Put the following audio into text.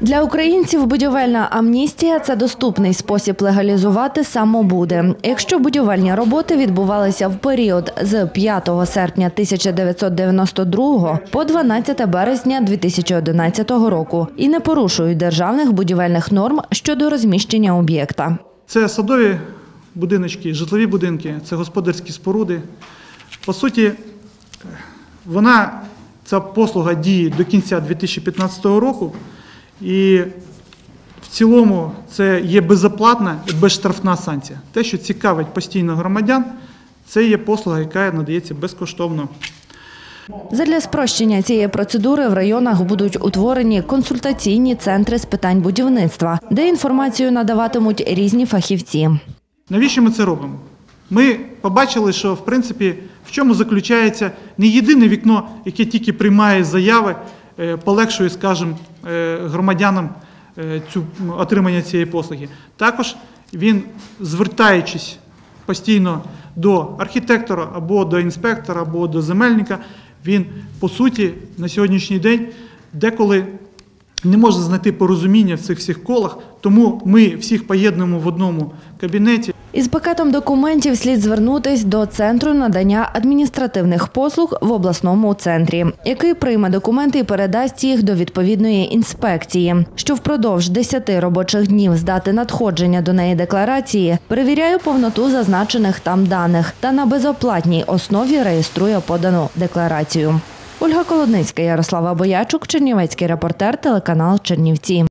Для українців будівельна амністія це доступний спосіб легалізувати самобуди. Якщо будівельні роботи відбувалися в період з 5 серпня 1992 по 12 березня 2011 року і не порушують державних будівельних норм щодо розміщення об'єкта. Це садові будиночки, житлові будинки, це господарські споруди. По суті, вона, ця послуга діє до кінця 2015 року, і в цілому це є безоплатна і безштрафна санкція. Те, що цікавить постійно громадян, це є послуга, яка надається безкоштовно. Задля спрощення цієї процедури в районах будуть утворені консультаційні центри з питань будівництва, де інформацію надаватимуть різні фахівці. Навіщо ми це робимо? Ми побачили, що в принципі в чому заключається не єдине вікно, яке тільки приймає заяви, полегшує, скажімо, е, громадянам е, цю отримання цієї послуги. Також він, звертаючись постійно до архітектора або до інспектора, або до земельника, він по суті на сьогоднішній день деколи не може знайти порозуміння в цих всіх колах, тому ми всіх поєднуємо в одному кабінеті. Із пакетом документів слід звернутись до центру надання адміністративних послуг в обласному центрі, який прийме документи і передасть їх до відповідної інспекції, що впродовж 10 робочих днів з дати надходження до неї декларації перевіряє повноту зазначених там даних та на безоплатній основі реєструє подану декларацію. Ольга Колодницька, Ярослава Боячук, Чернівецький репортер, телеканал Чернівці.